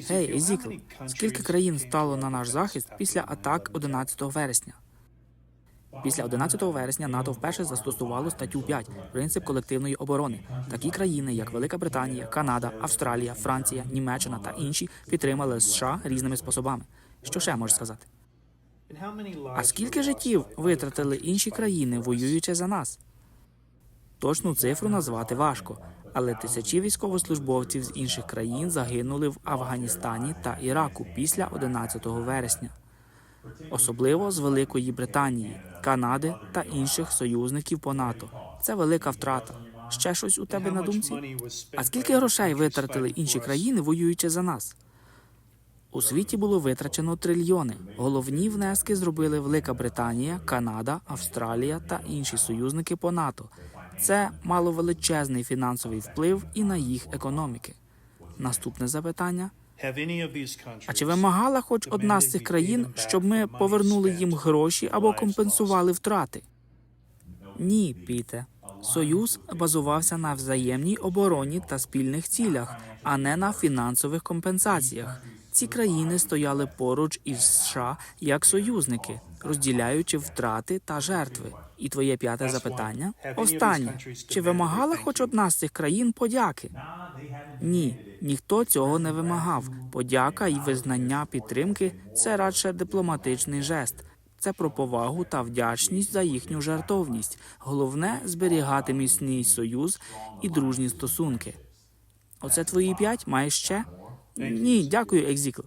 Гей, Езікл, скільки країн стало на наш захист після атак 11 вересня? Після 11 вересня НАТО вперше застосувало статтю 5 принцип колективної оборони. Такі країни, як Велика Британія, Канада, Австралія, Франція, Німеччина та інші, підтримали США різними способами. Що ще можеш сказати? А скільки життів витратили інші країни, воюючи за нас? Точну цифру назвати важко, але тисячі військовослужбовців з інших країн загинули в Афганістані та Іраку після 11 вересня, особливо з Великої Британії, Канади та інших союзників по НАТО. Це велика втрата. Ще щось у тебе на думці? А скільки грошей витратили інші країни, воюючи за нас? У світі було витрачено трильйони. Головні внески зробили Велика Британія, Канада, Австралія та інші союзники по НАТО. Це мало величезний фінансовий вплив і на їх економіки. Наступне запитання: а чи вимагала хоч одна з цих країн, щоб ми повернули їм гроші або компенсували втрати? Ні, Піте. Союз базувався на взаємній обороні та спільних цілях, а не на фінансових компенсаціях. Ці країни стояли поруч із США як союзники, розділяючи втрати та жертви. І твоє п'яте запитання останнє: чи вимагала хоч одна з цих країн подяки? Ні, ніхто цього не вимагав. Подяка і визнання підтримки це радше дипломатичний жест. Це про повагу та вдячність за їхню жертовність. Головне зберігати міцний союз і дружні стосунки. Оце твої п'ять? Маєш ще? Ні, дякую, Екзікл.